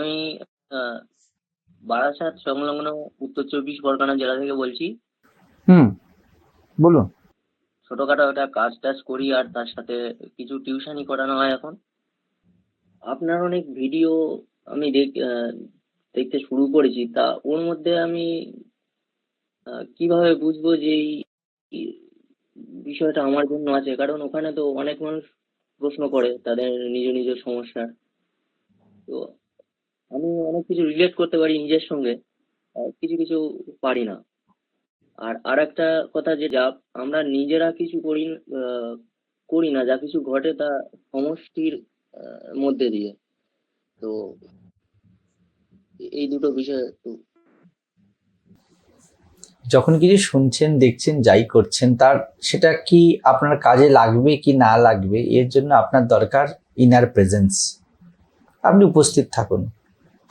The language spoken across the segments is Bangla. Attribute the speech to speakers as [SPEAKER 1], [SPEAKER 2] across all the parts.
[SPEAKER 1] আমি বারাসাত সংলগ্ন উত্তর চব্বিশ পরগনা জেলা থেকে বলছি।
[SPEAKER 2] হুম বলুন।
[SPEAKER 1] ছোটখাটো একটা কাজ টাজ করি আর তার সাথে কিছু টিউশনই করানো হয় এখন। আপনার অনেক ভিডিও আমি দেখ দেখতে শুরু করেছি। তা ওর মধ্যে আমি কীভাবে বুঝব যে এই বিষয়টা আমার জন্য আছে? কারণ ওখানে তো অনেক মানুষ প্রশ্ন করে তাদের নিজ নিজ সমস্যার। তো আমি অনেক কিছু রিলেট করতে পারি নিজের সঙ্গে কিছু কিছু পারি না। আর আর একটা কথা যে যা আমরা নিজেরা কিছু করি করি না, যা কিছু ঘটে তা সমষ্টির মধ্যে দিয়ে। তো এই দুটো বিষয় একটু
[SPEAKER 2] যখন কিছু শুনছেন, দেখছেন, যাই করছেন, তার সেটা কি আপনার কাজে লাগবে কি না লাগবে, এর জন্য আপনার দরকার ইনার প্রেজেন্স আপনি উপস্থিত থাকুন।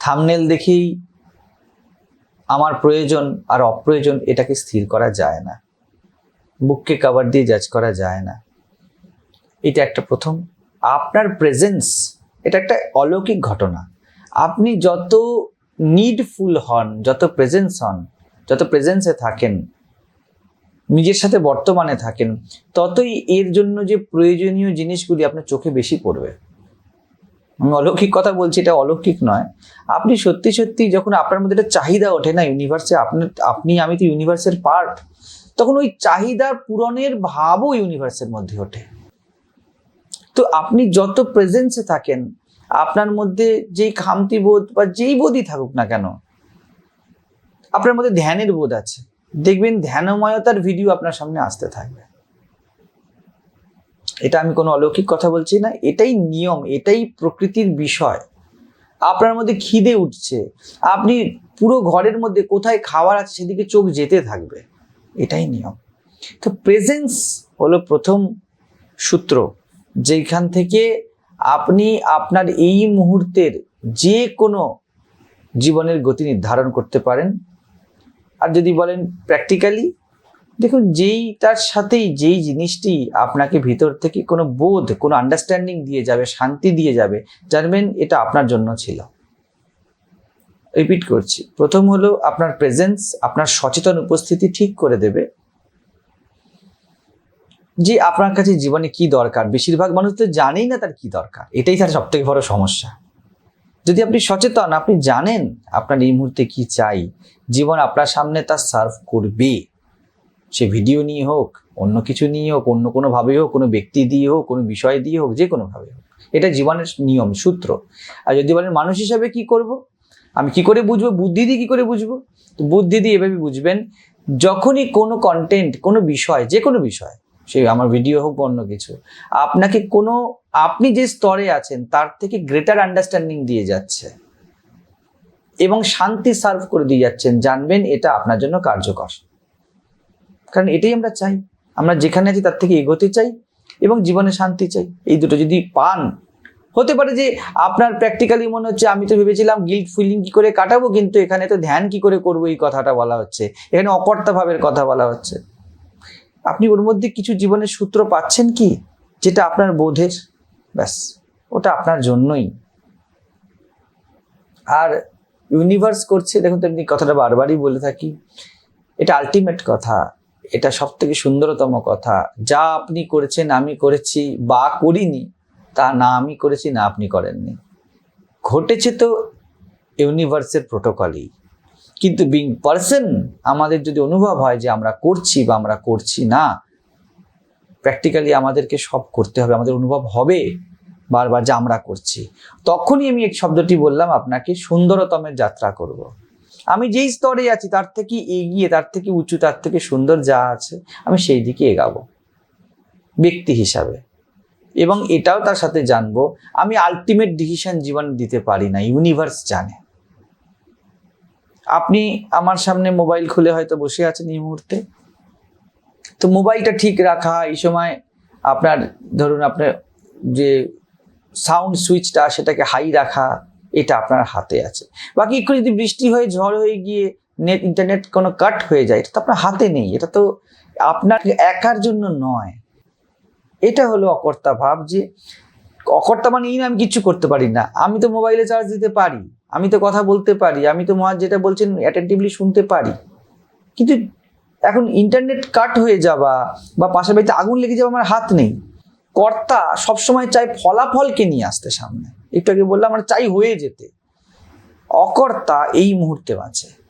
[SPEAKER 2] থামনেল দেখেই আমার প্রয়োজন আর অপ্রয়োজন এটাকে স্থির করা যায় না। বুককে কভার দিয়ে জাজ করা যায় না। এটা একটা প্রথম। আপনার প্রেজেন্স এটা একটা অলৌকিক ঘটনা। আপনি যত নিডফুল হন, যত প্রেজেন্স হন, যত প্রেজেন্সে থাকেন, নিজের সাথে বর্তমানে থাকেন, ততই এর জন্য যে প্রয়োজনীয় জিনিসগুলি আপনার চোখে বেশি পড়বে। আমি অলৌকিক কথা বলছি, এটা অলৌকিক নয়। আপনি সত্যি সত্যি যখন আপনার মধ্যে একটা চাহিদা ওঠে না ইউনিভার্সে আপনি আপনি, আমি তো ইউনিভার্সের পার্ট তখন ওই চাহিদা পূরণের ভাবও ইউনিভার্সের মধ্যে ওঠে। তো আপনি যত প্রেজেন্সে থাকেন, আপনার মধ্যে যেই খামতি বোধ বা যেই বোধই থাকুক না কেন, আপনার মধ্যে ধ্যানের বোধ আছে। দেখবেন ধ্যানময়তার ভিডিও আপনার সামনে আসতে থাকবে। এটা আমি কোনো অলৌকিক কথা বলছি না, এটাই নিয়ম, এটাই প্রকৃতির বিষয়। আপনার মধ্যে খিদে উঠছে, আপনি পুরো ঘরের মধ্যে কোথায় খাবার আছে সেদিকে চোখ যেতে থাকবে, এটাই নিয়ম। তো প্রেজেন্স হলো প্রথম সূত্র যেখান থেকে আপনি আপনার এই মুহূর্তের যে কোনো জীবনের গতি নির্ধারণ করতে পারেন। আর যদি বলেন প্র্যাকটিক্যালি দেখুন, যেই তার সাথেই যেই জিনিসটি আপনাকে ভিতর থেকে কোনো বোধ, কোনো আন্ডারস্ট্যান্ডিং দিয়ে যাবে, শান্তি দিয়ে যাবে, জানবেন এটা আপনার জন্য ছিল। রিপিট করছি। প্রথম হলো আপনার প্রেজেন্স আপনার সচেতন উপস্থিতি ঠিক করে দেবে। যে আপনার কাছে জীবনে কি দরকার? বেশিরভাগ মানুষ তো জানেই না তার কি দরকার। এটাই তার সব থেকে বড় সমস্যা। যদি আপনি সচেতন, আপনি জানেন আপনার এই মুহূর্তে কি চাই, জীবন আপনার সামনে তার সার্ভ করবে। সে ভিডিও নিয়ে হোক, অন্য কিছু নিয়ে হোক, অন্য কোনো ভাবে হোক, কোনো ব্যক্তি দিয়ে হোক, কোনো বিষয় দিয়ে হোক, যে কোনো ভাবে হোক। এটা জীবনের নিয়ম, সূত্র। আর যদি বলেন, মানুষ হিসাবে কি করব? আমি কি করে বুঝব? বুদ্ধি দিয়ে কি করে বুঝব? তো বুদ্ধি দিয়ে এভাবে বুঝবেন, যখনই কোনো কন্টেন্ট কোনো বিষয়, যে কোনো বিষয়, সে আমার ভিডিও হোক অন্য কিছু, আপনাকে কোনো, আপনি যে স্তরে আছেন, তার থেকে গ্রেটার আন্ডারস্ট্যান্ডিং দিয়ে যাচ্ছে। এবং শান্তি সার্ভ করে দিয়ে যাচ্ছেন, জানবেন এটা আপনার জন্য কার্যকর। কারণ এটাই আমরা চাই। আমরা যেখানে আছি তার থেকে এগোতে চাই এবং জীবনে শান্তি চাই। এই দুটো যদি পান, হতে পারে যে আপনার প্র্যাকটিক্যালি মনে হচ্ছে আমি তো ভেবেছিলাম গিল্ট ফিলিং কি করে কাটাবো, কিন্তু এখানে তো ধ্যান কি করে করব এই কথাটা বলা হচ্ছে। এখানে অকর্তা ভাবের কথা বলা হচ্ছে। আপনি ওর মধ্যে কিছু জীবনের সূত্র পাচ্ছেন কি? যেটা আপনার বোধের। ব্যাস, ওটা আপনার জন্যই। আর ইউনিভার্স করছে, দেখুন তো এমনি কথাটা বারবারই বলে থাকি, এটা আলটিমেট কথা। এটা সব থেকে সুন্দরতম কথা। যা আপনি করেছেন, আমি করেছি বা করিনি, তা না আমি করেছি, না আপনি করেননি। ঘটেছে তো ইউনিভার্সের প্রোটোকলই কিন্তু বিং পার্সন আমাদের যদি অনুভব হয় যে আমরা করছি বা আমরা করছি না প্র্যাকটিক্যালি আমাদেরকে সব করতে হবে, আমাদের অনুভব হবে বারবার যে আমরা করছি। তখনই আমি এক শব্দটি বললাম, আপনাকে সুন্দরতমের যাত্রা করব। আমি যেই স্তরে আছি, তার থেকে এগিয়ে, তার থেকে উঁচু, তার থেকে সুন্দর যা আছে, আমি সেই দিকে এগাবো। ব্যক্তি হিসাবে। এবং এটাও তার সাথে জানব, আমি আলটিমেট ডিসিশন জীবনে দিতে পারি না ইউনিভার্স জানে। আপনি আমার সামনে মোবাইল খুলে হয়তো বসে আছেন এই মুহূর্তে। তো মোবাইলটা ঠিক রাখা, এই সময় আপনার, ধরুন আপনার যে সাউন্ড সুইচটা সেটাকে হাই রাখা এটা আপনার হাতে আছে। বাকি একটু যদি বৃষ্টি হয়ে ঝড় হয়ে গিয়ে নেট ইন্টারনেট কোনো কাট হয়ে যায়, এটা তো আপনার হাতে নেই, এটা তো আপনার একার জন্য নয়। এটা হলো অকর্তা ভাব যে, অকর্তা মানে এই না আমি কিচ্ছু করতে পারি না, আমি তো মোবাইলে চার্জ দিতে পারি, আমি তো কথা বলতে পারি, আমি তো মহারাজ যেটা বলছেন অ্যাটেন্টিভলি শুনতে পারি। কিন্তু এখন ইন্টারনেট কাট হয়ে যাওয়া বা পাশে বাড়িতে আগুন লেগে যাওয়া আমার হাত নেই। কর্তা সবসময় চাই ফলাফলকে নিয়ে আসতে সামনে। একটু আগে বললাম, আমরা চাই হয়ে যেতে। অকর্তা এই মুহূর্তে আছে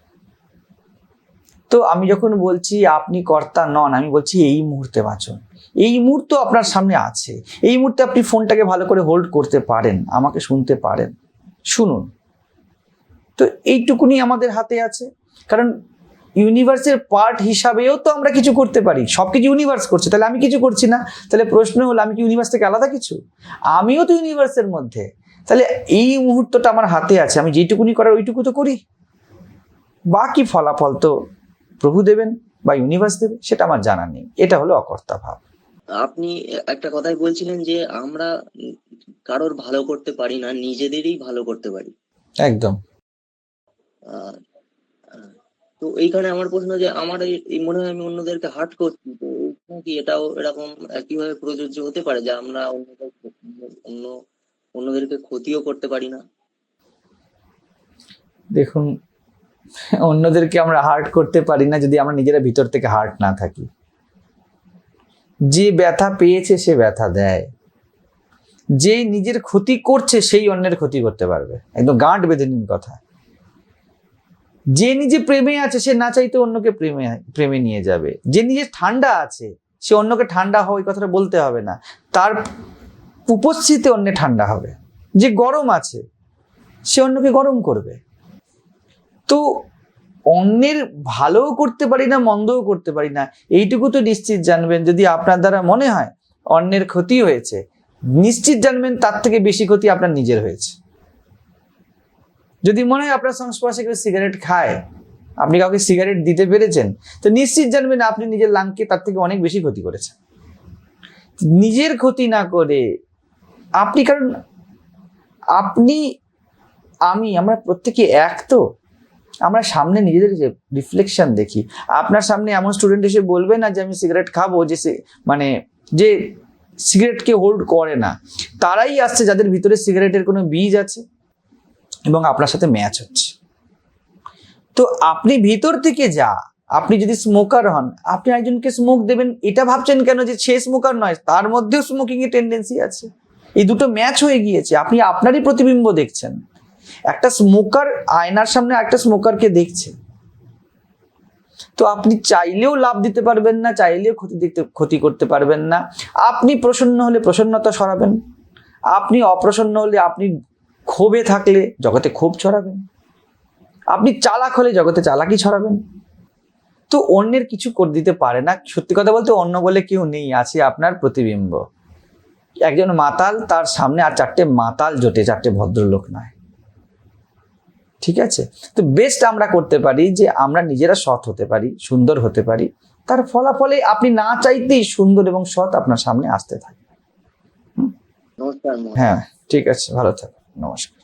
[SPEAKER 2] তো আমি যখন বলছি, আপনি কর্তা নন, আমি বলছি, এই মুহূর্তে বাঁচুন। এই মুহূর্ত আপনার সামনে আছে। এই মুহূর্তে আপনি ফোনটাকে ভালো করে হোল্ড করতে পারেন, আমাকে শুনতে পারেন। শুনুন। তো এইটুকুনি আমাদের হাতে আছে। কারণ ইউনিভার্সের পার্ট হিসাবেও তো আমরা কিছু করতে পারি। সব কিছু ইউনিভার্স করছে। তাহলে আমি কিছু করছি না? তাহলে প্রশ্ন হলো, আমি কি ইউনিভার্স থেকে আলাদা কিছু? আমিও তো ইউনিভার্সের মধ্যে। তাহলে এই মুহূর্তটা আমার হাতে আছে আমি যেটুকুনি করার ওইটুকু তো করি। বাকি ফলাফল তো প্রভু দেবেন বা ইউনিভার্স দেবে সেটা আমার জানা নেই। এটা হলো অকর্তা ভাব।
[SPEAKER 1] আপনি একটা কথাই বলছিলেন যে আমরা কারোর ভালো করতে পারি না নিজেদেরই ভালো করতে পারি।
[SPEAKER 2] একদম।
[SPEAKER 1] তো এইখানে আমার প্রশ্ন যে আমার এই- মনে হয় আমি অন্যদেরকে হার্ট করছি তো কি এটাও এরকম একইভাবে প্রযোজ্য হতে পারে যে আমরা অন্যদের অন্য অন্যদেরকে ক্ষতিও করতে পারি না।
[SPEAKER 2] দেখুন, অন্যদেরকে আমরা হার্ট করতে পারি না যদি আমরা নিজেরা ভিতর থেকে হার্ট না থাকি। যে ব্যথা পেয়েছে সে ব্যথা দেয়। যে নিজের ক্ষতি করছে সেই অন্যের ক্ষতি করতে পারবে। একদম গাঁট বেঁধে নিন কথা। যে নিজে প্রেমে আছে সে না চাইতে অন্যকে প্রেমে প্রেমে নিয়ে যাবে। যে নিজে ঠান্ডা আছে, সে অন্যকে ঠান্ডা হয় কথাটা বলতে হবে না। তার উপস্থিতিতে অন্য ঠান্ডা হবে। যে গরম আছে, সে অন্যকে গরম করবে। তো অন্যের ভালোও করতে পারি না, মন্দও করতে পারি না, এইটুকু তো নিশ্চিত জানবেন। যদি আপনার দ্বারা মনে হয় অন্যের ক্ষতি হয়েছে, নিশ্চিত জানবেন তার থেকে বেশি ক্ষতি আপনার নিজের হয়েছে। যদি মনে হয় আপনার সংস্পর্শে কেউ সিগারেট খায়, আপনি কাউকে সিগারেট দিতে পেরেছেন, তো নিশ্চিত জানবেন আপনি নিজের লাংকে তার থেকে অনেক বেশি ক্ষতি করেছেন। নিজের ক্ষতি না করে আপনি, কারণ আপনি, আমি, আমরা প্রত্যেকে এক তো। আমরা সামনে নিজেদের যে রিফ্লেকশন দেখি। আপনার সামনে এমন স্টুডেন্ট এসে বলবে না যে, আমি সিগারেট খাব যে মানে যে সিগারেটকে হোল্ড করে না। তারাই আসছে যাদের ভিতরে সিগারেটের কোনো বীজ আছে এবং আপনার সাথে ম্যাচ হচ্ছে। তো আপনি ভিতর থেকে যা, আপনি যদি স্মোকার হন, আপনি একজনকে স্মোক দেবেন, এটা ভাবছেন কেন যে সে স্মোকার নয়? তার মধ্যেও স্মোকিং এর টেন্ডেন্সি আছে। এই দুটো ম্যাচ হয়ে গিয়েছে। আপনি আপনারই প্রতিবিম্ব দেখছেন। একটা স্মোকার আয়নার সামনে একটা স্মোকারকে দেখছে। তো আপনি চাইলেও লাভ দিতে পারবেন না, চাইলেও ক্ষতি দিতে, ক্ষতি করতে পারবেন না। আপনি প্রসন্ন হলে প্রসন্নতা সরাবেন। আপনি অপ্রসন্ন হলে আপনি ক্ষোভে থাকলে জগতে ক্ষোভ ছড়াবেন। আপনি চালাক হলে জগতে চালাকি ছড়াবেন। তো অন্যের কিছু করে দিতে পারে না। সত্যি কথা বলতে অন্য বলে কেউ নেই, আছে আপনার প্রতিবিম্ব। একজন মাতাল তার সামনে আর চারটে মাতাল জোটে চারটে ভদ্রলোক নয় ঠিক আছে? তো বেস্ট আমরা করতে পারি যে আমরা নিজেরা সৎ হতে পারি সুন্দর হতে পারি। তার ফলাফলে আপনি না চাইতেই সুন্দর এবং সৎ আপনার সামনে আসতে থাকে হ্যাঁ ঠিক আছে ভালো থাকুন নমস্কার।